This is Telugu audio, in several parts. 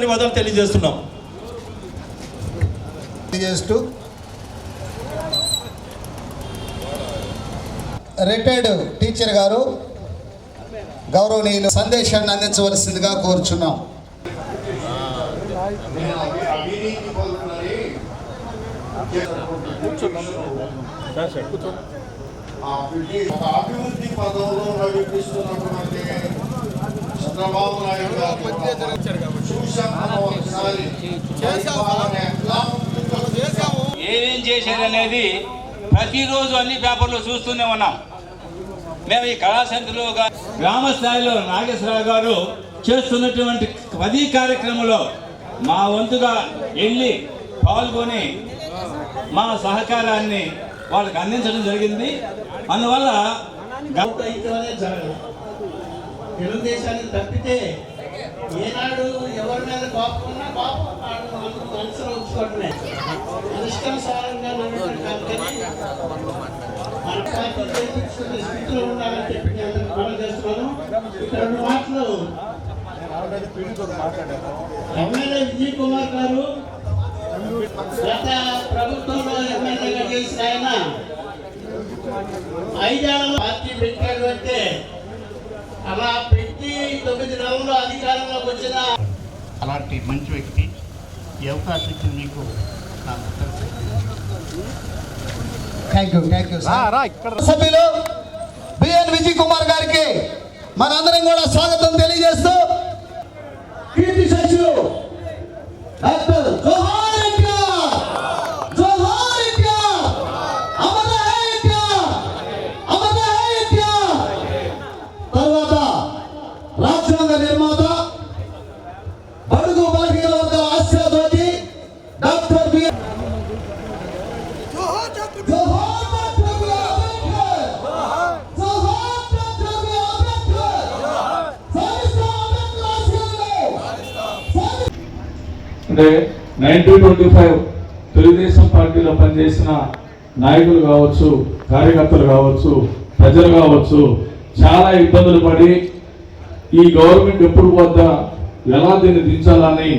ధన్యవాదాలు తెలియజేస్తున్నాం. తెలియజేస్తూ రిటైర్డ్ టీచర్ గారు గౌరవనీయులు సందేశాన్ని అందించవలసిందిగా కోరుచున్నాం. అభివృద్ధి పదంలో నడిపిస్తున్నటువంటి చంద్రబాబు నాయుడు ఏమేం చేశారనేది ప్రతిరోజు అన్ని పేపర్లో చూస్తూనే ఉన్నాం. మేము ఈ కళాశాలలో గ్రామ స్థాయిలో నాగేశ్వరరావు గారు చేస్తున్నటువంటి పది కార్యక్రమంలో మా వంతుగా వెళ్ళి పాల్గొని మా సహకారాన్ని వాళ్ళకి అందించడం జరిగింది. అందువల్ల గత జరగదు తెలుగుదేశాన్ని తప్పితే ఏనాడు ఎవరి మీద కోపం ఉన్నా కోపం మనసులో ఉంచుకోవటమే. అనిష్టానుసారంగా మన పార్టీ గెలిపించుకునే స్థితిలో ఉండాలని చెప్పి నేను మనం చేస్తున్నాను. ఇక్కడ రెండు మాటలు. ఎమ్మెల్యే విజయ్ కుమార్ గారు గత ప్రభుత్వంలో ఎమ్మెల్యేగా చేసిన ఆయన. ఐదేళ్ళలో పార్టీ పెట్టాడు అంటే అలా పెట్టి తొమ్మిది నెలల్లో అధికారంలోకి వచ్చిన అలాంటి మంచి వ్యక్తి ఈ అవకాశం ఇచ్చిన మీకు నా థ్యాంక్ యూ థ్యాంక్ యూ సభ్యులు బిఎన్ విజయ్ కుమార్ గారికి మనందరం కూడా స్వాగతం తెలియజేస్తూ కీర్తి శిష్యులు doctor nineteen twenty five Telugu Desam పార్టీలో పనిచేసిన నాయకులు కావచ్చు కార్యకర్తలు కావచ్చు ప్రజలు కావచ్చు చాలా ఇబ్బందులు పడి ఈ గవర్నమెంట్ ఎప్పుడు వద్ద ఎలా దీన్ని దించాలని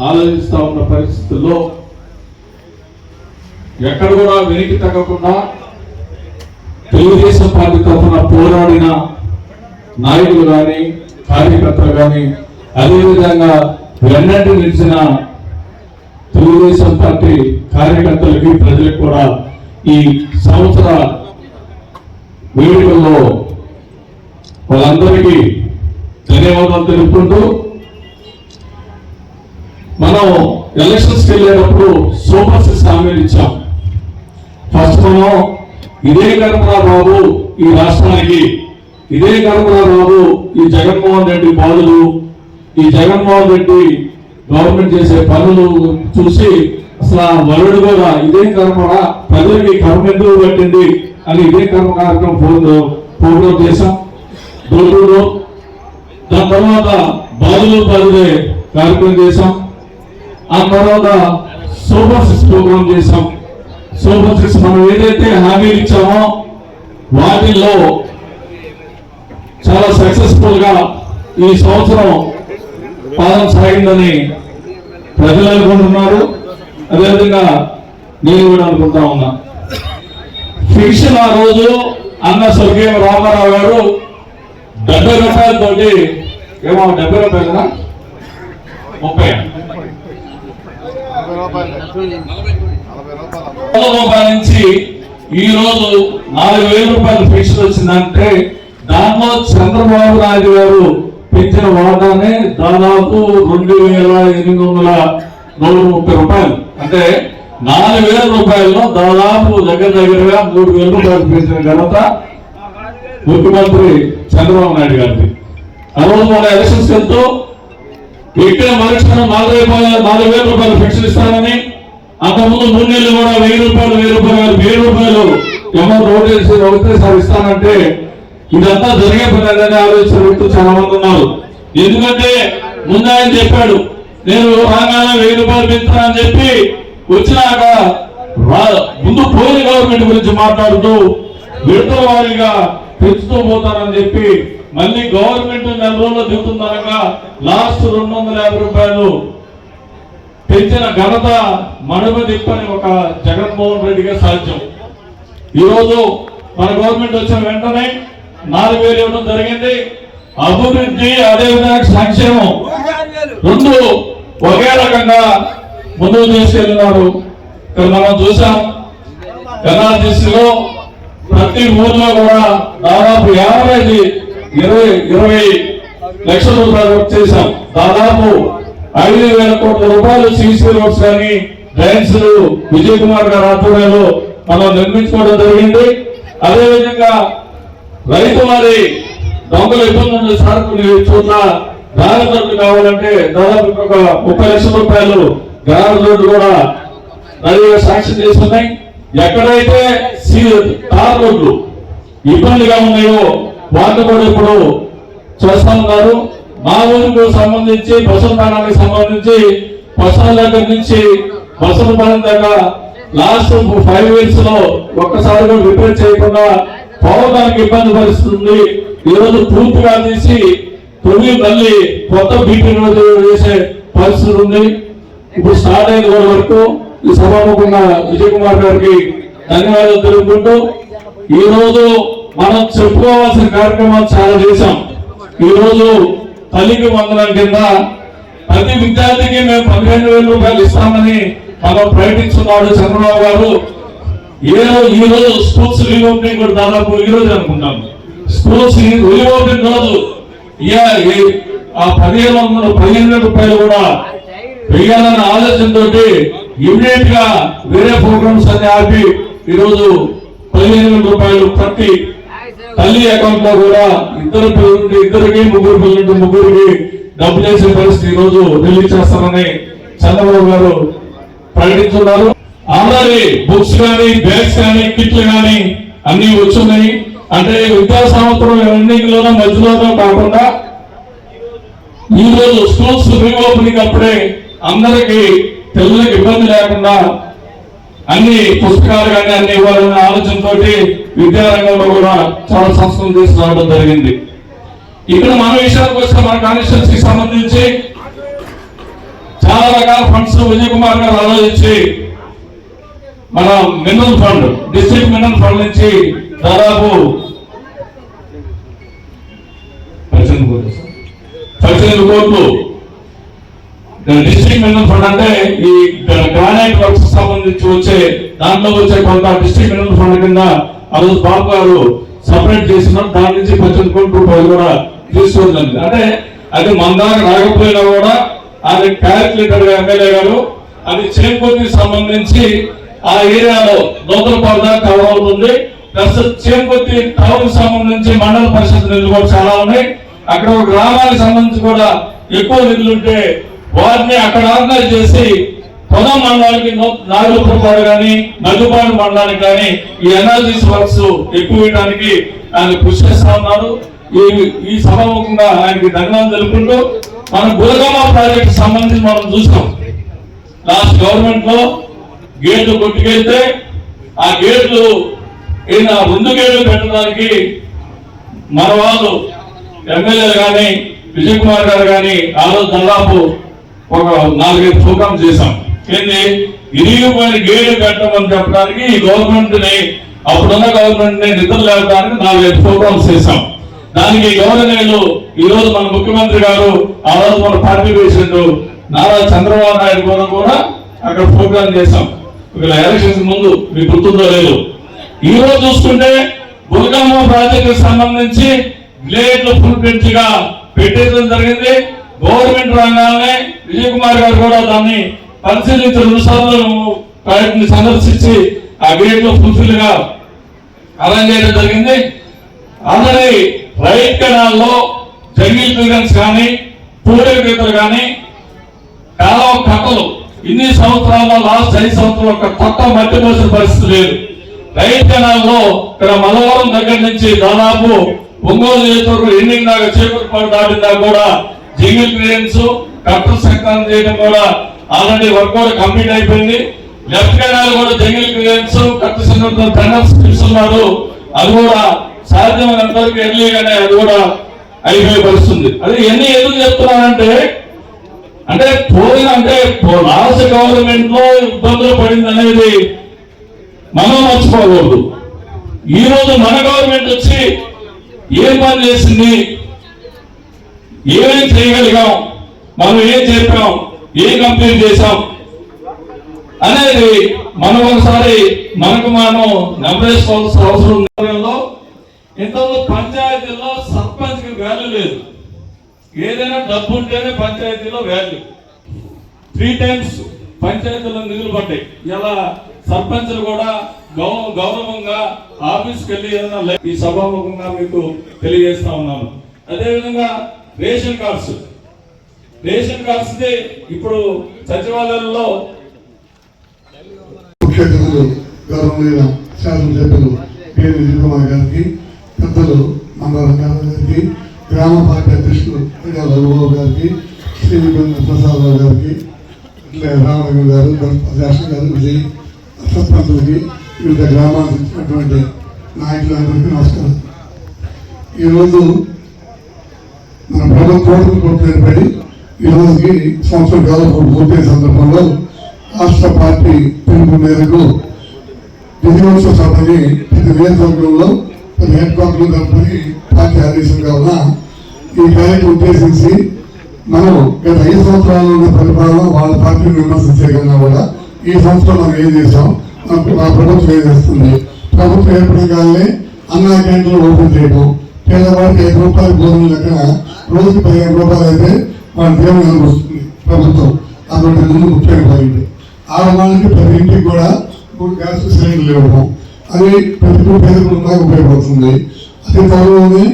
ఆలోచిస్తూ ఉన్న పరిస్థితుల్లో ఎక్కడ కూడా వెనక్కి తగ్గకుండా తెలుగుదేశం పార్టీ తరఫున పోరాడిన నాయకులు కానీ కార్యకర్తలు కానీ అదేవిధంగా వెన్నంటి నిలిచిన తెలుగుదేశం పార్టీ కార్యకర్తలకి ప్రజలకు కూడా ఈ సంవత్సర వేడుకల్లో వాళ్ళందరికీ ధన్యవాదాలు తెలుపుకుంటూ మనం ఎలక్షన్స్కి వెళ్ళేటప్పుడు సూపర్ సిక్స్ హామీలు ఇచ్చాం. ఫస్ట్ మనం ఇదే కర్మరా బాబు ఈ రాష్ట్రానికి ఇదే కర్మరా బాబు ఈ జగన్మోహన్ రెడ్డి బాధలు ఈ జగన్మోహన్ రెడ్డి గవర్నమెంట్ చేసే పనులు చూసి అసలు ఆ వరుడు కూడా ఇదే కర్మరా ప్రజలకి కర్మ ఎందుకు పట్టింది అని ఇదే కర్మ కార్యక్రమం ఫోన్ ప్రోగ్రామ్ చేశాం. దొరుకుడు దాని తర్వాత బాధలు బాధలే కార్యక్రమం చేశాం. ఆ తర్వాత సూపర్ సిక్స్ ప్రోగ్రామ్ చేశాం. సూపర్ సిక్స్ మనం ఏదైతే హామీలు ఇచ్చామో వాటిల్లో చాలా సక్సెస్ఫుల్గా ఈ సంవత్సరం పాదం సాగిందని ప్రజలు అనుకుంటున్నారు. అదేవిధంగా నేను కూడా అనుకుంటా ఉన్నా. ఫిక్షన్ ఆ రోజు అన్న స్వర్గీయ రామారావు గారు డెబ్బై రూపాయలతోటి ఏమో డెబ్బై రూపాయలనా ముప్పై. రూపాయల నుంచి ఈ రోజు నాలుగు వేల రూపాయలు ఫిక్షన్ వచ్చిందంటే దానిలో చంద్రబాబు నాయుడు గారు పెంచిన వాటానే దాదాపు రెండు వేల ఎనిమిది వందల నూట ముప్పై రూపాయలు. అంటే నాలుగు వేల రూపాయల్లో దాదాపు దగ్గర దగ్గరగా మూడు వేల రూపాయలు పెంచిన ఘనత ముఖ్యమంత్రి చంద్రబాబు నాయుడు గారిది. ఆ రోజు మన ఎలక్షన్స్ వెళ్తూ ఇక్కడ మరుక్షణం నాలుగు నాలుగు వేల రూపాయలు పెన్షన్ ఇస్తానని అంతకుముందు మూడు నెలలు కూడా వెయ్యి రూపాయలు వెయ్యి రూపాయలు వెయ్యి రూపాయలు ఎవరు రోడ్ వేసి ఒకటేసారి ఇస్తానంటే ఇదంతా జరిగే పని ఆలోచన వ్యక్తులు చాలా మంది ఉన్నారు. ఎందుకంటే ముందు ఆయన చెప్పాడు నేను రాగానే వెయ్యి రూపాయలు పెంచుతానని చెప్పి వచ్చినాక ముందు పోయిన గవర్నమెంట్ గురించి మాట్లాడుతూ విడతల వారీగా పెంచుతూ పోతానని చెప్పి మళ్ళీ గవర్నమెంట్ నెల రోజుల్లో దిగుతుందనగా లాస్ట్ రెండు వందల యాభై రూపాయలు పెంచిన ఘనత మడమ తిప్పని ఒక జగన్మోహన్ రెడ్డిగా సాధ్యం. ఈరోజు మన గవర్నమెంట్ వచ్చిన వెంటనే నాలుగు వేలు ఇవ్వడం జరిగింది. అభివృద్ధి అదేవిధంగా సంక్షేమం. రెండు ఒకే రకంగా ముందుకు తీసుకెళ్తున్నారు ఇక్కడ మనం చూసాం ఎన్ఆర్టీసీలో ప్రతి ఊర్లో కూడా దాదాపు యావరేజ్ ఇరవై ఇరవై లక్షల రూపాయలు వర్క్ చేశాం. దాదాపు ఐదు వేల కోట్ల రూపాయలు సీసీ రోడ్స్ కానీ డ్రైన్స్ విజయ్ కుమార్ గారి ఆధ్వర్యంలో మనం నిర్మించుకోవడం జరిగింది. అదేవిధంగా రైతు వారి దొంగల ఇబ్బందులు సార్ కొన్ని చోట్ల గ్రామ రోడ్డు కావాలంటే దాదాపు ఒక ముప్పై లక్షల రూపాయలు గ్రామ రోడ్డు కూడా నదిగా శాంక్షన్ చేస్తున్నాయి. ఎక్కడైతే సీ- తార్ రోడ్లు ఇబ్బందిగా ఉన్నాయో వాళ్ళు కూడా ఇప్పుడు చేస్తా ఉన్నారు. మా ఊరికి సంబంధించి బసవతానానికి సంబంధించి బసవ దగ్గర నుంచి బసవపాలెం దాకా లాస్ట్ ఫైవ్ ఇయర్స్లో ఒక్కసారిగా రిపేర్ చేయకుండా పోవడానికి ఇబ్బంది పరుస్తుంది ఈ రోజు పూర్తిగా తీసి తొలి మళ్ళీ కొత్త బీపీ రోడ్డు చేసే పరిస్థితి ఉంది. ఇప్పుడు స్టార్ట్ అయిన వరకు ఈ సభాముఖంగా విజయ్ కుమార్ గారికి ధన్యవాదాలు తెలుపుకుంటూ ఈ రోజు మనం చెప్పుకోవాల్సిన కార్యక్రమాలు చాలా చేశాం. ఈ రోజు తల్లికి వందనం కింద ప్రతి విద్యార్థికి మేము పదిహేను వేల రూపాయలు ఇస్తామని మనం ప్రకటించున్నాడు చంద్రబాబు గారు. ఏ ఈ రోజు స్పోర్ట్స్ రీఓపెనింగ్ కూడా దాదాపు ఈ రోజు అనుకుంటాం స్పోర్ట్స్ రీఓపెనింగ్ రోజు ఆ పదిహేను వందల పదిహేను వేల రూపాయలు కూడా వెయ్యాలన్న ఆలోచనతో ఇమీడియట్గా వేరే ప్రోగ్రామ్స్ అన్ని ఆపి ఈరోజు పదిహేను వేల రూపాయలు ప్రతి తల్లి అకౌంట్లో కూడా ఇద్దరు పిల్లలు ఇద్దరికి ముగ్గురు పిల్లలు ముగ్గురికి డబ్బు చేసే పరిస్థితి ఈరోజు రోజు రిలీజ్ చేస్తారని చంద్రబాబు గారు ప్రకటించున్నారు. ఆల్రెడీ బుక్స్ కానీ బ్యాగ్స్ కానీ కిట్లు కానీ అన్ని వచ్చున్నాయి అంటే విద్యా సంవత్సరం ఎన్నికలోనో మధ్యలోనూ కాకుండా ఈ రోజు స్కూల్స్ రీఓపెనింగ్ అప్పుడే అందరికి పిల్లలకు ఇబ్బంది లేకుండా అన్ని పుస్తకాలు కానీ అన్ని ఇవ్వాలనే ఆలోచనతో విద్యారంగంలో కూడా చాలా సంస్కరణ తీసుకురావడం జరిగింది. ఇక్కడ మన విషయానికి వస్తే మన కాన్స్టిట్యూన్సీకి సంబంధించి చాలా రకాల ఫండ్స్ విజయ్ కుమార్ గారు ఆలోచించి మన mineral fund district mineral fund నుంచి దాదాపు పద్దెనిమిది కోట్లు డిస్ట్రిక్ట్ మినరల్ ఫండ్ అంటే ఈ గ్రానైట్ వర్క్స్ సంబంధించి వచ్చే దాంట్లో వచ్చే కొంత డిస్ట్రిక్ట్ మినరల్ ఫండ్ కింద ఆ రోజు బాబు గారు సపరేట్ చేసినారు దాని నుంచి పద్దెనిమిది కోట్ల రూపాయలు కూడా తీసుకోవడం అంటే అది మన దాకా రాకపోయినా కూడా అది క్యాలిక్యులేటర్ ఎమ్మెల్యే గారు అది చేకొద్ది సంబంధించి ఆ ఏరియాలో నూతన పరదా కవర్ అవుతుంది ప్లస్ చేకొద్ది టౌన్ సంబంధించి మండల పరిషత్ నిధులు కూడా చాలా ఉన్నాయి. అక్కడ ఒక గ్రామానికి సంబంధించి కూడా ఎక్కువ నిధులు ఉంటే వారిని అక్కడ ఆర్గనైజ్ చేసి పొలం మండలానికి నాగులపురపాడు కానీ మధుపాడు మండలానికి కానీ ఈ ఎనర్జీస్ వర్క్స్ ఎక్కువ వేయడానికి ఆయన కృషి చేస్తా ఉన్నారు. ఈ ఈ సభాముఖంగా ఆయనకి ధన్యవాదాలు తెలుపుకుంటూ మన గురగమ్మ ప్రాజెక్ట్ సంబంధించి మనం చూసాం. లాస్ట్ గవర్నమెంట్లో గేట్లు కొట్టుకెళ్తే ఆ గేట్లు ఈయన ముందు గేట్లు పెట్టడానికి మన వాళ్ళు ఎమ్మెల్యేలు కానీ విజయ్ కుమార్ గారు కానీ ఆ రోజు దాదాపు ఒక నాలుగైదు ప్రోగ్రామ్ చేశాం. ఏంది? ఇరిగిపోయిన గేట్లు పెట్టమని చెప్పడానికి ఈ గవర్నమెంట్ని అప్పుడున్న గవర్నమెంట్ని నిద్ర లేవడానికి నాలుగైదు ప్రోగ్రామ్స్ చేశాం. దానికి గవర్నర్లు ఈ ఈరోజు మన ముఖ్యమంత్రి గారు ఆ రోజు మన పార్టీ వేసిండు నారా చంద్రబాబు నాయుడు కూడా కూడా అక్కడ ప్రోగ్రామ్ చేశాం. ఇక్కడ ఎలక్షన్స్ ముందు మీకు గుర్తుందో లేదు ఈ రోజు చూసుకుంటే బుల్గమ్మ ప్రాజెక్టు సంబంధించి గ్లేడ్లు ఫుల్ బ్రిడ్జ్గా పెట్టేయడం జరిగింది. గవర్నమెంట్ రంగాలనే విజయ్ కుమార్ గారు కూడా దాన్ని పరిశీలించి సార్లు ప్రాజెక్టుని సందర్శించి ఆ గేట్లు ఫుల్ఫిల్గా అరేంజ్ చేయడం జరిగింది. ఆల్రెడీ రైట్ కెనాల్లో జంగిల్ క్లియరెన్స్ కానీ పూర్వీకులు కానీ కాలువ కట్టలు ఇన్ని సంవత్సరాల్లో లాస్ట్ ఐదు సంవత్సరాలు ఒక కొత్త మట్టి పోసిన పరిస్థితి లేదు. రైట్ కెనాల్ ఇక్కడ మలవరం దగ్గర నుంచి దాదాపు ఒంగోలు నియోజకవర్గం ఎండింగ్ దాకా చేపట్టు దాటిన దాకా కూడా జింగిల్ క్లియరెన్స్ కట్టలు సంక్రాంతి చేయడం కూడా ఆల్రెడీ వర్క్ కూడా కంప్లీట్ అయిపోయింది. లెఫ్ట్ కెనాల్ కూడా జంగిల్ క్లియరెన్స్ కట్ట సంక్రాంతి టెండర్స్ పిలుస్తున్నారు అది కూడా సాధ్యమైనంత వరకు ఎర్లీగానే అది కూడా అయిపోయే పరిస్థితి అది ఎన్ని ఎందుకు చెప్తున్నానంటే అంటే పోయిన అంటే రాష్ట్ర గవర్నమెంట్లో ఇబ్బందులు పడింది అనేది మనం మర్చిపోకూడదు. ఈ రోజు మన గవర్నమెంట్ వచ్చి ఏం పని చేసింది? ఏమేం చేయగలిగాం? మనం ఏం చెప్పాం? ఏం కంప్లీట్ చేశాం? అనేది మనం ఒకసారి మనకు మనం నెమరేసుకోవాల్సిన అవసరం ఉంది. ఇంతలో పంచాయతీ సర్పంచ్కి వాల్యూ లేదు ఏదైనా డబ్బు ఉంటేనే పంచాయతీలో వాల్యూ త్రీ టైమ్స్ పంచాయతీలో నిధులు పడ్డాయి. ఇలా సర్పంచులు కూడా గౌ గౌరవంగా ఆఫీస్కి వెళ్ళి ఏదైనా ఈ సభాముఖంగా మీకు తెలియజేస్తా ఉన్నాను. అదేవిధంగా రేషన్ కార్డ్స్. రేషన్ కార్డ్స్ది ఇప్పుడు సచివాలయంలో ముఖ్య అతిథులు గౌరవమైన శాసనసభ్యులు పేరు విజయకుమార్ గారికి పెద్దలు మంగళ గారికి గ్రామ పార్టీ అధ్యక్షులు రఘుబాబు గారికి శ్రీ ప్రసాదరావు గారికి ఇట్లా రామలింగం గారు శాసన గారు విజయ్ సర్పంచులకి వివిధ గ్రామాలకు ఇచ్చినటువంటి నాయకులందరికీ నమస్కారం. ఈరోజు మన ప్రభుత్వం పూర్తి పడి ఈ సంవత్సరం కాలం పూర్తయిన సందర్భంలో రాష్ట్ర పార్టీ పిలుపు మేరకు విజయోత్సవ సభని ప్రతి నియోజకవర్గంలో ప్రతి హెడ్ క్వార్టర్లు కలుపుకొని పార్టీ ఆదేశం కావున ఈ కార్యక్రమం ఉద్దేశించి మనం గత ఐదు సంవత్సరాలు ఉన్న పరిపాలన వాళ్ళ పార్టీని విమర్శించే కన్నా కూడా ఈ సంవత్సరం మనం ఏం చేసాం మా ప్రభుత్వం ఏం చేస్తుంది? ప్రభుత్వం ఏర్పడగానే అన్నా క్యాంటీన్లు ఓపెన్ చేయడం పేదవాడికి ఐదు రూపాయలు భోజనం లెక్కన రోజుకి పదిహేను రూపాయలు అయితే వాళ్ళ దేవుని వస్తుంది ప్రభుత్వం. అటువంటి ముందు ముఖ్యమైన పాయింట్ ఆడవాళ్ళకి ప్రతి ఇంటికి కూడా మూడు గ్యాస్ సిలిండర్లు ఇవ్వడం అది ప్రతి పేదలకు నాకు ఉపయోగపడుతుంది. అదే త్వరలోనే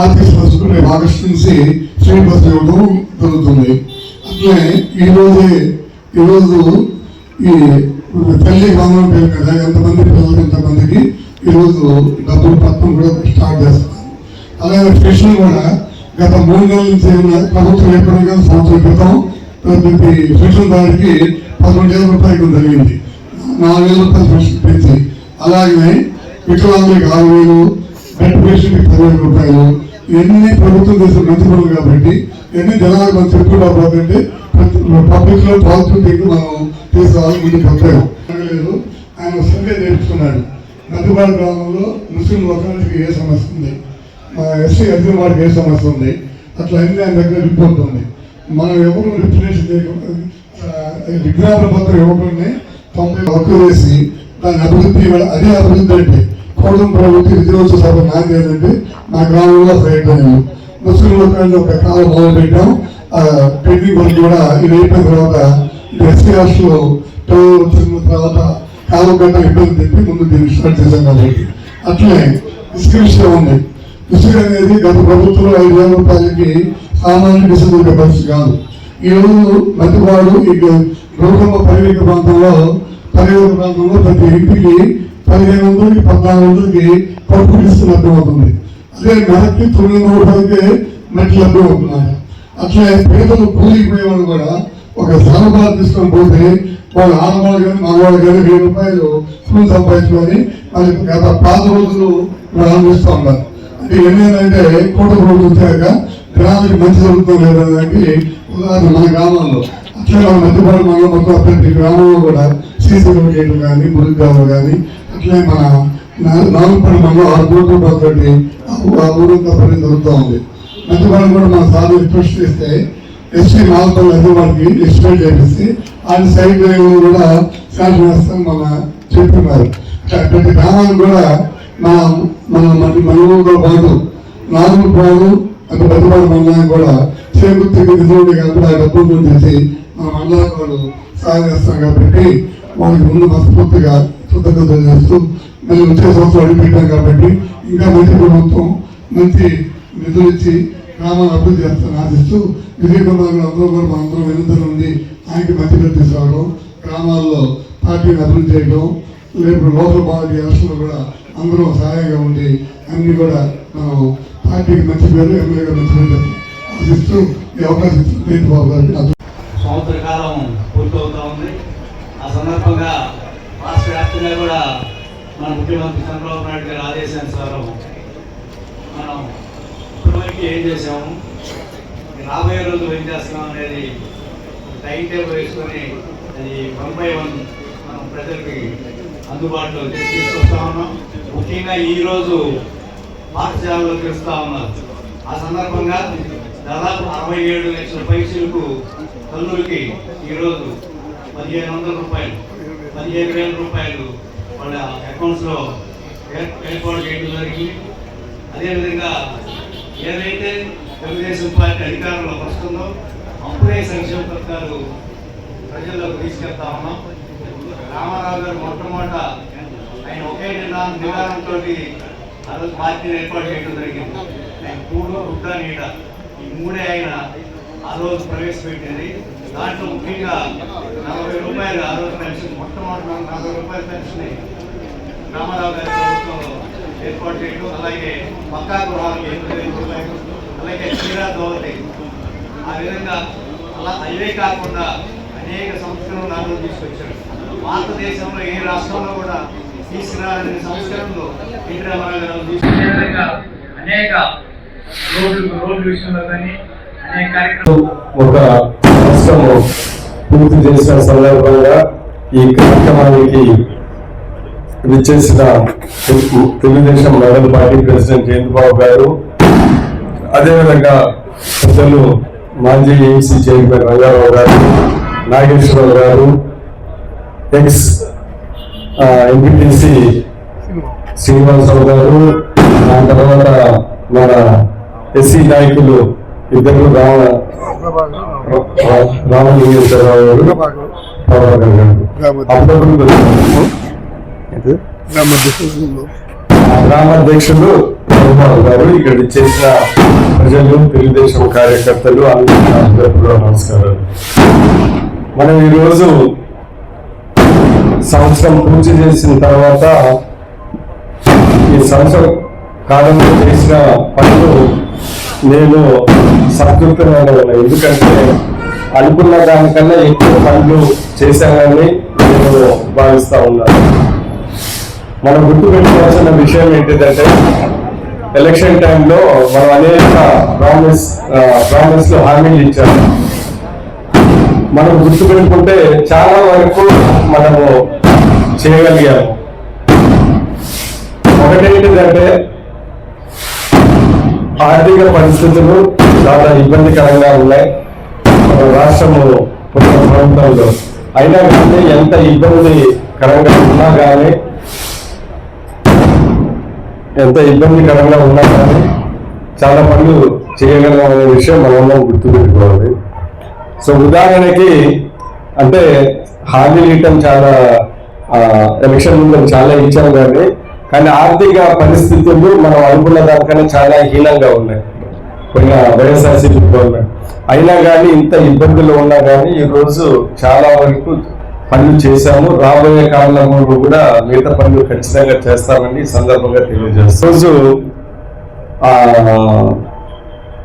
ఆర్థిక సంస్థకు రేపు ఆగస్టు నుంచి ఫ్రీ బస్సు ఇవ్వడం జరుగుతుంది. అట్లే ఈ ఈరోజు ఈ తల్లి వందనం పేరు కదా ఎంతమంది పిల్లలు ఎంతమందికి ఈరోజు డబ్బులు పత్రం కూడా స్టార్ట్ చేస్తున్నారు. అలాగే పెన్షన్ కూడా గత మూడు నెలల నుంచి ప్రభుత్వం ఏర్పడిన సంవత్సరం క్రితం ప్రతి పెన్షన్ దానికి పదకొండు వేల రూపాయలు జరిగింది. నాలుగు వేల రూపాయలు పెన్షన్ పెంచి. అలాగే వికలాంగులకు ఆరు వేలు బెడ్ పేషెంట్కి పదివేల రూపాయలు ఇవన్నీ ప్రభుత్వం చేసిన మంచి పనులు కాబట్టి ఇవన్నీ జనాలకు మనం చెప్పుకుంటా పోతుంటే పబ్లిక్లో పాజిటివ్ థింగ్ మనం తీసుకోవాలి ముందుకు లేదు ఆయన వస్తుంటే నేర్చుకున్నాడు. మధ్యపాడు గ్రామంలో ముస్లిం లోకానికి ఏ సమస్య ఉంది? మా ఎస్సీ ఎస్సీ వాడికి ఏ సమస్య ఉంది? అట్లా అన్ని ఆయన దగ్గర రిపోర్ట్ ఉంది. మనం ఎవరు రిప్రజెంట్ చేయకుండా విజ్ఞాపన పత్రం ఇవ్వకుండా తొంభై ఒక్క వేసి దాని అభివృద్ధి అదే అభివృద్ధి అంటే కోడం ప్రభుత్వం విద్యోత్సవ సభ నాంది ఏంటంటే మా గ్రామంలో ప్రయత్నం ముస్లిం లోకాల్లో ఒక కాలం మొదలు పెట్టాం. ఆ పెళ్ళి వర్క్ కూడా ఇది అయిపోయిన తర్వాత ఎస్సీఆర్స్లో హాస్టల్లో వచ్చిన తర్వాత కాలం గంట ఇబ్బంది చెప్పి ముందు దీన్ని స్టార్ట్ చేశాం కాబట్టి. అట్లే ఇసుక విషయం ఉంది. ఇసుక అనేది గత ప్రభుత్వంలో ఐదు వేల రూపాయలకి సామాన్య డిసెంబర్ పరిస్థితి కాదు. ఈరోజు మధ్యవాడు ఇక గౌరవ పరివేక ప్రాంతంలో పరివేక ప్రాంతంలో ప్రతి ఇంటికి పదిహేను వందలకి పద్నాలుగు వందలకి పప్పు ఇస్తున్న అవుతుంది. అదే నెలకి తొమ్మిది వందల రూపాయలకి మెట్లు అర్థం అవుతున్నాయి. అట్లే పేదలు కూలికి పోయేవాళ్ళు కూడా ఒక సరఫరా తీసుకొని పోతే వాళ్ళు ఆడవాళ్ళు కానీ మగవాళ్ళు కానీ వెయ్యి రూపాయలు కూలి సంపాదించుకొని వాళ్ళు గత పాత రోజులు ప్రారంభిస్తూ ఆనందిస్తూ ఉన్నారు. అంటే ఏమైందంటే కోట రోజులు వచ్చాక గ్రామానికి మంచి జరుగుతుంది లేదనడానికి ఉదాహరణ మన గ్రామంలో అట్లే మన మధ్యపాడు మన మొత్తం ప్రతి గ్రామంలో కూడా శ్రీశైలం రోడ్ చేయడం కానీ మురుగ్గాలు కానీ అట్లే మన నాలుగుపడి ఆరు కోట్ల రూపాయలతోటి ఆ ఊరంతా పని జరుగుతూ ఉంది. మెత్తవాళ్ళు కూడా మన సార్ రిక్వెస్ట్ చేస్తే ఎస్టీ నాలుగు అదే వాళ్ళకి ఎస్టిమేట్ చేపిస్తే ఆయన సైడ్ కూడా శాంతి చేస్తాం మన చెప్తున్నారు ప్రతి గ్రామానికి కూడా మన మన మన మనతో పాటు నాలుగు పాలు అంటే పెద్దవాడు మండలానికి కూడా చేకూర్తికి నిధులు కాబట్టి ఆ డబ్బులు చేసి మన మండలానికి వాళ్ళు సాయం చేస్తాం కాబట్టి వాళ్ళకి ముందు మనస్ఫూర్తిగా కృతజ్ఞతలు చేస్తూ మళ్ళీ వచ్చే సంవత్సరం అడిగిపెట్టాం కాబట్టి ఇంకా మంచి ప్రభుత్వం మంచి నిధులు ఇచ్చి గ్రామాన్ని అభివృద్ధి చేస్తాను ఆశిస్తూ విజయ అందరూ కూడా మా అందరం వెనుదల ఉండి ఆయనకి మంచి పేరు తీసుకురావడం గ్రామాల్లో పార్టీని అభివృద్ధి చేయడం లేకపోతే లోకల్ పార్టీ ఎలక్షన్లు కూడా అందరూ సహాయంగా ఉండి అన్ని కూడా మనం పార్టీకి మంచి పేరు ఎమ్మెల్యేగా మంచి పేరు ఆశిస్తూ ఈ అవకాశం ఇచ్చిన బాబు గారికి సంవత్సర కాలం పూర్తవుతా ఉంది. సందర్భంగా రాష్ట్ర వ్యాప్తంగా కూడా మన ముఖ్యమంత్రి చంద్రబాబు నాయుడు గారి ఆదేశానుసారం మనం ఇప్పటివరకు ఏం చేసాము రాబోయే రోజులు ఏం చేస్తున్నాం అనేది టైం టేబుల్ వేసుకొని అది వన్ బై వన్ మనం ప్రజలకి అందుబాటులో తీసుకొస్తా ఉన్నాం. ముఖ్యంగా ఈరోజు పాఠశాలలో తెలుస్తా ఉన్నారు. ఆ సందర్భంగా దాదాపు అరవై ఏడు లక్షల పైసలకు తల్లులకి ఈరోజు పదిహేను వందల రూపాయలు పదిహేను వేల రూపాయలు వాళ్ళ అకౌంట్స్లో ఏర్పాటు చేయడం జరిగింది. అదేవిధంగా ఏదైతే తెలుగుదేశం పార్టీ అధికారంలోకి వస్తుందో అప్పుడే సంక్షేమ పథకాలు ప్రజల్లోకి తీసుకెళ్తా ఉన్నాం. రామారావు గారు మొట్టమొదట ఆయన ఒకే నిర్ణయం నివారణతో ఆ రోజు పార్టీని ఏర్పాటు చేయడం జరిగింది. ఆయన కూడు గుడ్డ నీడ ఈ మూడే ఆయన ఆ రోజు ప్రవేశపెట్టింది. దాంట్లో ముఖ్యంగా నలభై రూపాయలు ఆ రోజు పెన్షన్ మొట్టమొదటి నలభై రూపాయల పెన్షన్ రామారావు గారి ప్రభుత్వంలో ఏర్పాటు చేయడం అలాగే పక్కా గృహాలు రూపాయలు అలాగే చీరా దోవతి ఆ విధంగా అలా అవే కాకుండా అనేక సంస్కరణలు నాలో తీసుకొచ్చాడు భారతదేశంలో ఏ రాష్ట్రంలో కూడా తీసుకురాలని సంస్కరణలు ఎన్టీ రామారావు గారు విధంగా అనేక రోడ్లు రోడ్ల విషయంలో కానీ అనేక కార్యక్రమాలు. ఒక రాష్ట్రము పూర్తి చేసిన సందర్భంగా ఈ కార్యక్రమానికి విచ్చేసిన తెలుగుదేశం మండల పార్టీ ప్రెసిడెంట్ చంద్రబాబు గారు అదేవిధంగా ప్రజలు మాజీ ఏఎంసీ చైర్మన్ రంగారావు గారు నాగేశ్వరరావు గారు ఎక్స్ ఎంపీటీసీ శ్రీనివాసరావు గారు దాని తర్వాత మన ఎస్సీ నాయకులు ఇద్దరు రామ రామలింగేశ్వరరావు గారు గారు? గ్రామాధ్యక్షులు ఇక్కడ చేసిన ప్రజలు తెలుగుదేశం కార్యకర్తలు అందరికీ కూడా నమస్కారాలు. మనం ఈరోజు సంవత్సరం పూర్తి చేసిన తర్వాత ఈ సంవత్సరం కాలంలో చేసిన పనులు నేను సంతృప్తంగా ఉన్నాయి. ఎందుకంటే అనుకున్న దానికన్నా ఎక్కువ పనులు చేశానని నేను భావిస్తూ ఉన్నాను మనం గుర్తుపెట్టుకోవాల్సిన విషయం ఏంటిదంటే ఎలక్షన్ టైంలో మనం అనేక ప్రామిస్ ప్రామిస్లు హామీలు ఇచ్చాము మనం గుర్తుపెట్టుకుంటే చాలా వరకు మనము చేయగలిగాము. ఒకటేంటిదంటే ఆర్థిక పరిస్థితులు చాలా ఇబ్బందికరంగా ఉన్నాయి. రాష్ట్రంలో రాష్ట్రము ప్రభుత్వంలో అయినా కానీ ఎంత ఇబ్బందికరంగా ఉన్నా కానీ ఎంత ఇబ్బందికరంగా ఉన్నా కానీ చాలా పనులు చేయగలం అనే విషయం మనందరం గుర్తుపెట్టుకోవాలి. సో ఉదాహరణకి అంటే హామీలు ఇవ్వటం చాలా ఎలక్షన్ ముందు చాలా ఇచ్చాం కానీ కానీ ఆర్థిక పరిస్థితులు మనం అనుకున్న దానికన్నా చాలా హీనంగా ఉన్నాయి. పోయిన వైఎస్ఆర్సీపీ గవర్నమెంట్. అయినా కానీ ఇంత ఇబ్బందులు ఉన్నా కానీ ఈ రోజు చాలా వరకు పనులు చేశాము. రాబోయే కాలంలో కూడా మిగతా పనులు ఖచ్చితంగా చేస్తామని సందర్భంగా తెలియజేస్తాం రోజు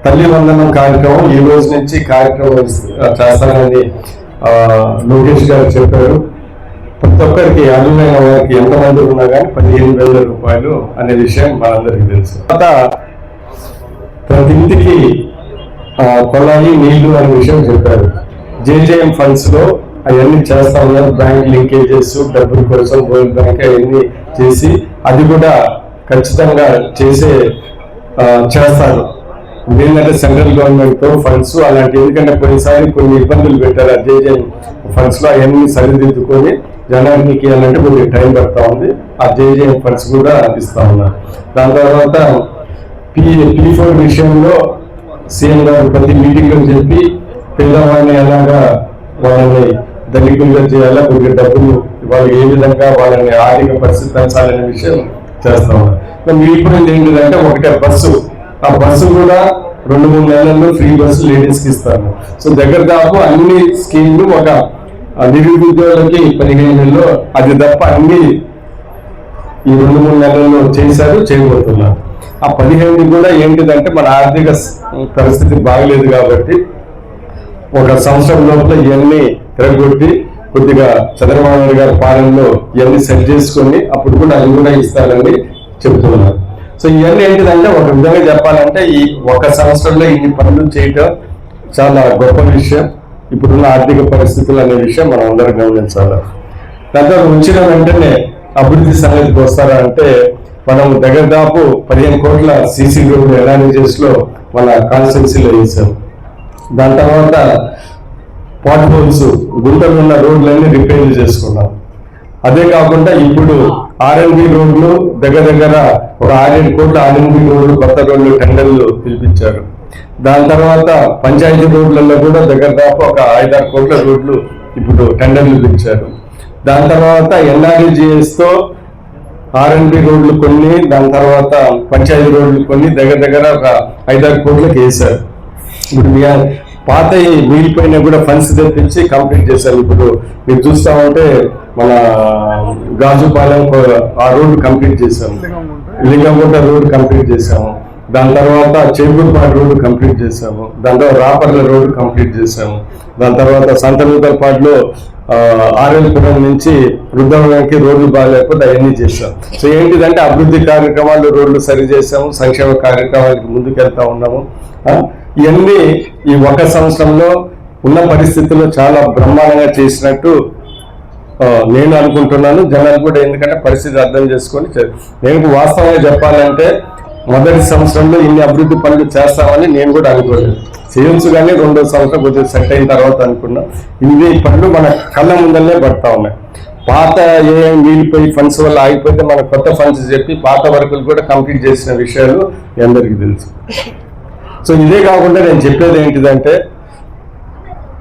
తల్లి వందనం కార్యక్రమం ఈ రోజు నుంచి కార్యక్రమం చేస్తానని లోకేష్ గారు చెప్పారు. ప్రతి ఒక్కరికి అర్హులైన వారికి ఎంతమంది ఉన్నా కానీ పదిహేను వేల రూపాయలు అనే విషయం మనందరికీ తెలుసు. తర్వాత ప్రతి ఇంటికి కొలాయి నీళ్ళు అనే విషయం చెప్పారు. జేజేఎం ఫండ్స్లో అవన్నీ చేస్తా ఉన్నారు బ్యాంక్ లింకేజెస్ డబ్బుల కోసం గోల్డ్ బ్యాంక్ అవన్నీ చేసి అది కూడా ఖచ్చితంగా చేసే చేస్తారు ఏంటంటే సెంట్రల్ గవర్నమెంట్తో ఫండ్స్ అలాంటి ఎందుకంటే పోయినసారి కొన్ని ఇబ్బందులు పెట్టారు ఆ జేజేఎం ఫండ్స్లో అవన్నీ సరిదిద్దుకొని జనానికి ఇవ్వాలంటే కొద్దిగా టైం పడతా ఉంది. ఆ జేజేఎం ఫండ్స్ కూడా ఇస్తా ఉన్నారు. దాని తర్వాత పీ పి ఫోర్ విషయంలో సీఎం గారు ప్రతి మీటింగ్లో చెప్పి పిల్లవాడిని ఎలాగా వాళ్ళని ధనికులుగా చేయాలా కొద్దిగా డబ్బులు వాళ్ళు ఏ విధంగా వాళ్ళని ఆర్థిక పరిస్థితి పెంచాలనే విషయం చేస్తా ఉన్నారు. మిగిలిపోయింది ఏంటిదంటే ఒకటే బస్సు ఆ బస్సు కూడా రెండు మూడు నెలల్లో ఫ్రీ బస్సు లేడీస్కి ఇస్తాను సో దగ్గర దాపు అన్ని స్కీమ్లు ఒక నిరుద్యోగులకి పదిహేను నెలల్లో అది తప్ప అన్ని ఈ రెండు మూడు నెలల్లో చేశారు చేయబోతున్నారు. ఆ పదిహేను కూడా ఏంటిదంటే మన ఆర్థిక పరిస్థితి బాగలేదు కాబట్టి ఒక సంవత్సరం లోపల ఇవన్నీ తిరగొట్టి కొద్దిగా చంద్రబాబు నాయుడు గారి పాలనలో ఇవన్నీ సెట్ చేసుకొని అప్పుడు కూడా అవి కూడా ఇస్తారని చెప్తున్నారు. సో ఇవన్నీ ఏంటిదంటే ఒక విధంగా చెప్పాలంటే ఈ ఒక సంవత్సరంలో ఇన్ని పనులు చేయటం చాలా గొప్ప విషయం. ఇప్పుడున్న ఆర్థిక పరిస్థితులు అనే విషయం మనం అందరూ గమనించాలి. దాంతో ఉంచిన వెంటనే అభివృద్ధి సంగతికి వస్తారా అంటే మనం దగ్గర దాపు పదిహేను కోట్ల సీసీ రోడ్డు ఎలానేజెస్లో మన కాన్స్టిట్యున్సీలో వేసాం. దాని తర్వాత పాట్ హోల్స్ గుంటలు ఉన్న రోడ్లన్నీ రిపేర్లు చేసుకున్నాం. అదే కాకుండా ఇప్పుడు ఆర్ఎన్బి రోడ్లు దగ్గర దగ్గర ఒక ఆరేడు కోట్ల ఆర్ఎన్బి రోడ్లు కొత్త రోడ్లు టెండర్లు పిలిపించారు. దాని తర్వాత పంచాయతీ రోడ్లలో కూడా దగ్గర దాపు ఒక ఐదారు కోట్ల రోడ్లు ఇప్పుడు టెండర్లు పిలిచారు. దాని తర్వాత ఎన్ఆర్జిఎస్తో ఆర్ఎండి రోడ్లు కొన్ని దాని తర్వాత పంచాయతీ రోడ్లు కొన్ని దగ్గర దగ్గర ఒక ఐదారు కోట్లకు వేశారు ఇప్పుడు పాత మిగిలిపోయినా కూడా ఫండ్స్ తెప్పించి కంప్లీట్ చేశారు. ఇప్పుడు మీరు చూస్తా ఉంటే మన గాజుపాలెం ఆ రోడ్డు కంప్లీట్ చేశాము లింగంగుంట రోడ్డు కంప్లీట్ చేశాము. దాని తర్వాత చేకూరుపాటి రోడ్డు కంప్లీట్ చేశాము. దాని తర్వాత రాపర్ల రోడ్డు కంప్లీట్ చేశాము. దాని తర్వాత సంతనూతలపాడులో ఆర్ఎల్పురం నుంచి వృద్ధవనానికి రోడ్లు బాగాలేకపోతే అవన్నీ చేశాం. సో ఏంటిదంటే అభివృద్ధి కార్యక్రమాలు రోడ్లు సరి చేసాము సంక్షేమ కార్యక్రమాలకి ముందుకెళ్తా ఉన్నాము. ఇవన్నీ ఈ ఒక సంవత్సరంలో ఉన్న పరిస్థితుల్లో చాలా బ్రహ్మాండంగా చేసినట్టు నేను అనుకుంటున్నాను. జనాలు కూడా ఎందుకంటే పరిస్థితి అర్థం చేసుకొని నేను వాస్తవంగా చెప్పాలంటే మొదటి సంవత్సరంలో ఇన్ని అభివృద్ధి పనులు చేస్తామని నేను కూడా అనుకోలేదు. చేయొచ్చు కానీ రెండో సంవత్సరం కొద్దిగా సెట్ అయిన తర్వాత అనుకున్నా. ఇన్ని పనులు మన కళ్ళ ముందరనే పడతా ఉన్నాయి. పాత ఏ వీలిపోయి ఫండ్స్ వల్ల ఆగిపోతే మన కొత్త ఫండ్స్ చెప్పి పాత వర్కులు కూడా కంప్లీట్ చేసిన విషయాలు మీ అందరికీ తెలుసు. సో ఇదే కాకుండా నేను చెప్పేది ఏంటిదంటే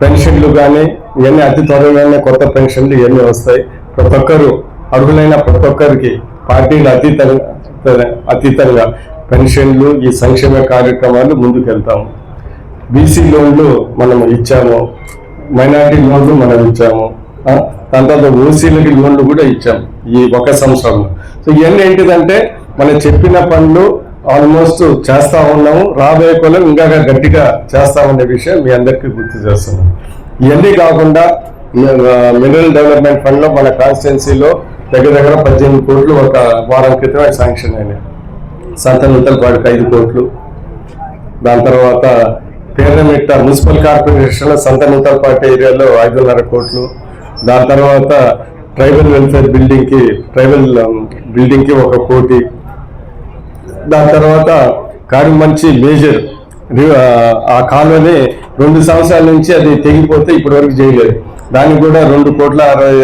పెన్షన్లు కానీ ఇవన్నీ అతి త్వరలోనే కొత్త పెన్షన్లు ఇవన్నీ వస్తాయి. ప్రతి ఒక్కరు అర్హులైన ప్రతి ఒక్కరికి పార్టీలు అతీతంగా అతీతంగా పెన్షన్లు ఈ సంక్షేమ కార్యక్రమాలు ముందుకెళ్తాము. బీసీ లోన్లు మనం ఇచ్చాము. మైనారిటీ లోన్లు మనం ఇచ్చాము. దాని తర్వాత ఓసీలకి లోన్లు కూడా ఇచ్చాము ఈ ఒక సంవత్సరంలో. సో ఇవన్నీ ఏంటిదంటే మనం చెప్పిన పనులు ఆల్మోస్ట్ చేస్తా ఉన్నాము. రాబోయే కొలం ఇంకా గట్టిగా చేస్తామనే విషయం మీ అందరికీ గుర్తు చేస్తున్నాం ఇవన్నీ కాకుండా మినరల్ డెవలప్మెంట్ ఫండ్లో మన కాన్స్టిట్యున్సీలో దగ్గర దగ్గర పద్దెనిమిది కోట్లు ఒక వారం క్రితమే శాంక్షన్ అయినాయి. సంతనూతలపాడికి ఐదు కోట్లు. దాని తర్వాత పేరమిట్ట మున్సిపల్ కార్పొరేషన్లో సంతనూతలపాటి ఏరియాలో ఐదున్నర కోట్లు. దాని తర్వాత ట్రైబల్ వెల్ఫేర్ బిల్డింగ్కి ట్రైబల్ బిల్డింగ్కి ఒక కోటి. దాని తర్వాత కాడి మంచి మేజర్. ఆ కాలువని రెండు సంవత్సరాల నుంచి అది తెగిపోతే ఇప్పటి వరకు చేయలేదు దానికి కూడా రెండు కోట్ల అరవై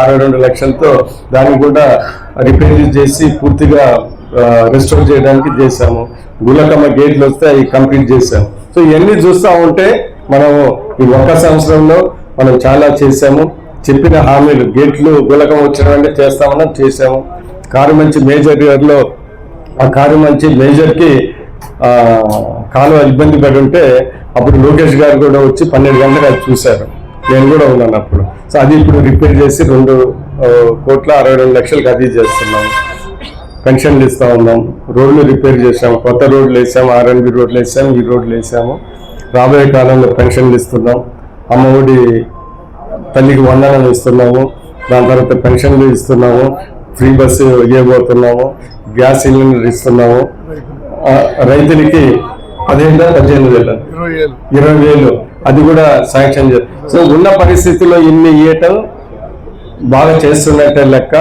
అరవై రెండు లక్షలతో దాన్ని కూడా రిపేర్ చేసి పూర్తిగా రెస్టోర్ చేయడానికి చేశాము. గులకమ్మ గేట్లు వస్తే అవి కంప్లీట్ చేశాము సో ఇవన్నీ చూస్తూ ఉంటే మనము ఈ ఒక్క సంవత్సరంలో మనం చాలా చేశాము. చెప్పిన హామీలు గేట్లు గులకం వచ్చిన వెంటనే చేస్తామని చేశాము. కారు మంచి మేజర్ ఇయర్లో ఆ కారు మంచి మేజర్కి కాలువ ఇబ్బంది పడి ఉంటే అప్పుడు లోకేష్ గారు కూడా వచ్చి పన్నెండు గంటలకు అది చూశారు. నేను కూడా ఉన్నాను అప్పుడు. సో అది ఇప్పుడు రిపేర్ చేసి రెండు కోట్ల అరవై రెండు లక్షలకు అది చేస్తున్నాం పెన్షన్లు ఇస్తూ ఉన్నాం. రోడ్లు రిపేర్ చేసాము కొత్త రోడ్లు వేసాము ఆర్ఎన్బి రోడ్లు వేసాము ఈ రోడ్లు వేసాము. రాబోయే కాలంలో పెన్షన్లు ఇస్తున్నాం. అమ్మఒడి తల్లికి వందనం ఇస్తున్నాము. దాని తర్వాత పెన్షన్లు ఇస్తున్నాము. ఫ్రీ బస్సు ఇవ్వబోతున్నాము. గ్యాస్ సిలిండర్ ఇస్తున్నాము. రైతులకి పదిహేను పద్దెనిమిది వేలు. ఇరవై వేలు. అది కూడా శాంక్షన్ సో ఉన్న పరిస్థితుల్లో ఇన్ని ఇయ్యటం బాగా చేస్తున్నట్టే లెక్క.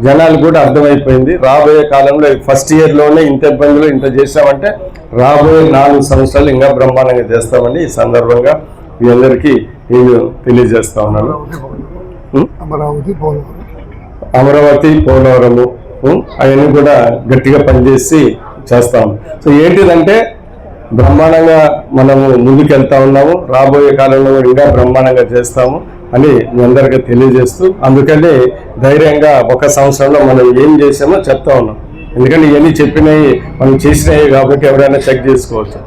జనాలు కూడా అర్థమైపోయింది. రాబోయే కాలంలో ఫస్ట్ ఇయర్లోనే ఇంత ఇబ్బందులు ఇంత చేసామంటే రాబోయే నాలుగు సంవత్సరాలు ఇంకా బ్రహ్మాండంగా చేస్తామని ఈ సందర్భంగా మీ అందరికీ నేను తెలియజేస్తా ఉన్నాను. ఉం? అమరావతి పోలవరము? అవన్నీ కూడా గట్టిగా పనిచేసి చేస్తాం. సో ఏంటిదంటే బ్రహ్మాండంగా మనము ముందుకెళ్తా ఉన్నాము రాబోయే కాలంలో కూడా ఇంకా బ్రహ్మాండంగా చేస్తాము అని మీ అందరికీ తెలియజేస్తూ అందుకని ధైర్యంగా ఒక సంవత్సరంలో మనం ఏం చేసామో చెప్తా ఉన్నాం. ఎందుకంటే ఇవన్నీ చెప్పినవి మనం చేసినవి కాబట్టి ఎవరైనా చెక్ చేసుకోవచ్చు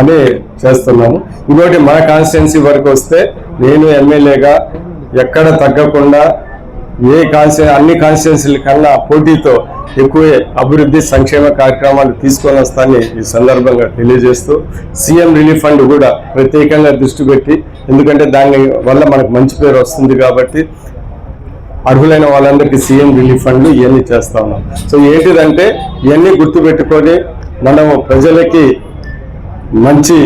అని చేస్తున్నాము. ఇంకోటి మన కాన్స్టిట్యున్సీ వరకు వస్తే నేను ఎమ్మెల్యేగా ఎక్కడ తగ్గకుండా ఏ కాన్స్టి అన్ని కాన్స్టిట్యున్సీల కన్నా పోటీతో ఎక్కువే అభివృద్ధి సంక్షేమ కార్యక్రమాలు తీసుకొని వస్తానని ఈ సందర్భంగా తెలియజేస్తూ సీఎం రిలీఫ్ ఫండ్ కూడా ప్రత్యేకంగా దృష్టి పెట్టి ఎందుకంటే దాని వల్ల మనకు మంచి పేరు వస్తుంది కాబట్టి అర్హులైన వాళ్ళందరికీ సీఎం రిలీఫ్ ఫండ్లు ఇవన్నీ చేస్తా ఉన్నాం. సో ఏంటిదంటే ఇవన్నీ గుర్తుపెట్టుకొని మనము ప్రజలకి మంచి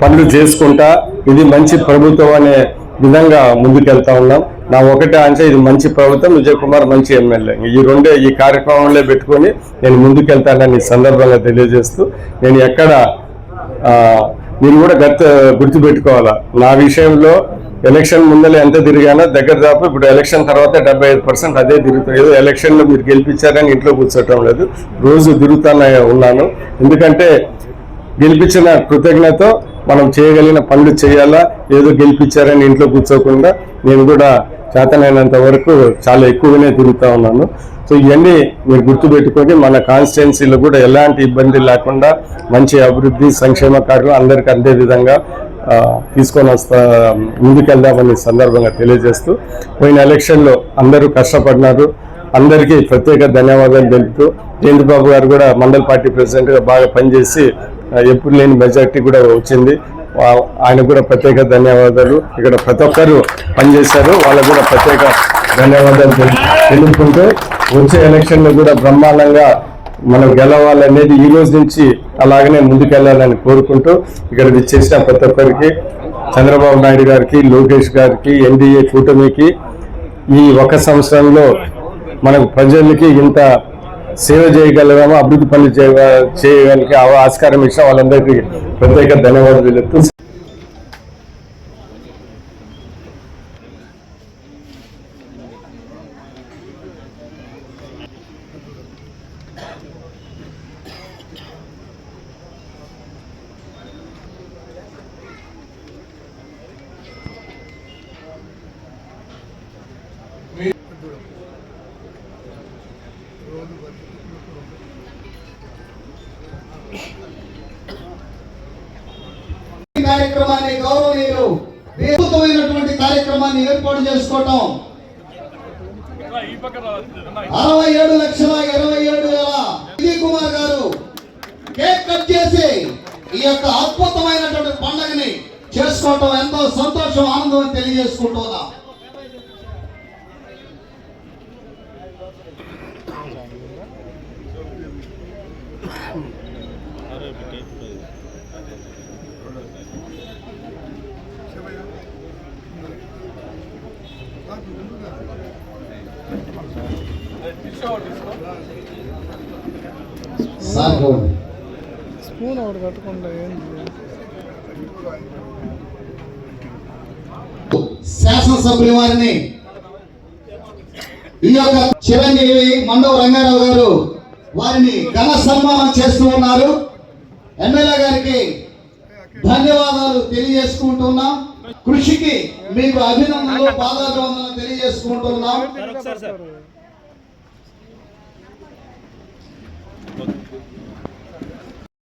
పనులు చేసుకుంటా ఇది మంచి ప్రభుత్వం అనే విధంగా ముందుకెళ్తా ఉన్నాం. నా ఒకటే అంటే ఇది మంచి ప్రభుత్వం విజయ్ కుమార్ మంచి ఎమ్మెల్యే. ఈ రెండే ఈ కార్యక్రమంలో పెట్టుకొని నేను ముందుకెళ్తానని ఈ సందర్భంగా తెలియజేస్తూ నేను ఎక్కడ మీరు కూడా గత గుర్తుపెట్టుకోవాలా? నా విషయంలో ఎలక్షన్ ముందలే ఎంత తిరిగానో దగ్గర దాపు ఇప్పుడు ఎలక్షన్ తర్వాత డెబ్బై ఐదు పర్సెంట్ అదే తిరుగుతాం ఏదో ఎలక్షన్లో మీరు గెలిపించారని ఇంట్లో కూర్చోటం లేదు. రోజు తిరుగుతానే ఉన్నాను. ఎందుకంటే గెలిపించిన కృతజ్ఞత మనం చేయగలిగిన పనులు చేయాలా? ఏదో గెలిపించారని ఇంట్లో కూర్చోకుండా నేను కూడా చేతనైనంత వరకు చాలా ఎక్కువగానే తిరుగుతూ ఉన్నాను. సో ఇవన్నీ మీరు గుర్తుపెట్టుకొని మన కాన్స్టిట్యున్సీలో కూడా ఎలాంటి ఇబ్బంది లేకుండా మంచి అభివృద్ధి సంక్షేమ కార్యక్రమం అందరికీ అందే విధంగా తీసుకొని వస్తా ముందుకెళ్దామని సందర్భంగా తెలియజేస్తూ పోయిన ఎలక్షన్లో అందరూ కష్టపడినారు. అందరికీ ప్రత్యేక ధన్యవాదాలు తెలుపుతూ జయంతి బాబు గారు కూడా మండల పార్టీ ప్రెసిడెంట్గా బాగా పనిచేసి ఎప్పుడు లేని మెజార్టీ కూడా వచ్చింది. ఆయన ఆయనకు కూడా ప్రత్యేక ధన్యవాదాలు. ఇక్కడ ప్రతి ఒక్కరు పనిచేశారు. వాళ్ళకు కూడా ప్రత్యేక ధన్యవాదాలు తెలుపుకుంటూ వచ్చే ఎలక్షన్లో కూడా బ్రహ్మాండంగా మనం గెలవాలనేది ఈ రోజు నుంచి అలాగనే ముందుకెళ్ళాలని కోరుకుంటూ ఇక్కడ చేసిన ప్రతి ఒక్కరికి చంద్రబాబు నాయుడు గారికి లోకేష్ గారికి ఎన్డీఏ కూటమికి ఈ ఒక సంవత్సరంలో మనకు ప్రజలకి ఇంత సేవ చేయగలగామో? అభివృద్ధి పనులు చేయ చేయడానికి ఆస్కారం ఇచ్చిన వాళ్ళందరికీ ప్రత్యేక ధన్యవాదాలు తెలుపుతూ ఈ కార్యక్రమాన్ని గౌరవనీయులు అద్భుతమైనటువంటి కార్యక్రమాన్ని ఏర్పాటు చేసుకోవటం అరవై ఏడు లక్షల ఇరవై ఏడు వేల విజయ్ కుమార్ గారు కేక్ కట్ చేసి ఈ యొక్క అద్భుతమైనటువంటి పండుగని చేసుకోవటం ఎంతో సంతోషం ఆనందం అని తెలియజేసుకుంటున్నా సార్ చూడండి. సభ్యుల వారిని. ఈ యొక్క చిరంజీవి మండవ రంగారావు గారు వారిని ఘన సన్మానం చేస్తూ ఉన్నారు. ఎమ్మెల్యే గారికి ధన్యవాదాలు తెలియజేసుకుంటున్నాం. కృషికి మీకు అభినందనలు పాదాభివందనలు తెలియజేసుకుంటున్నాం.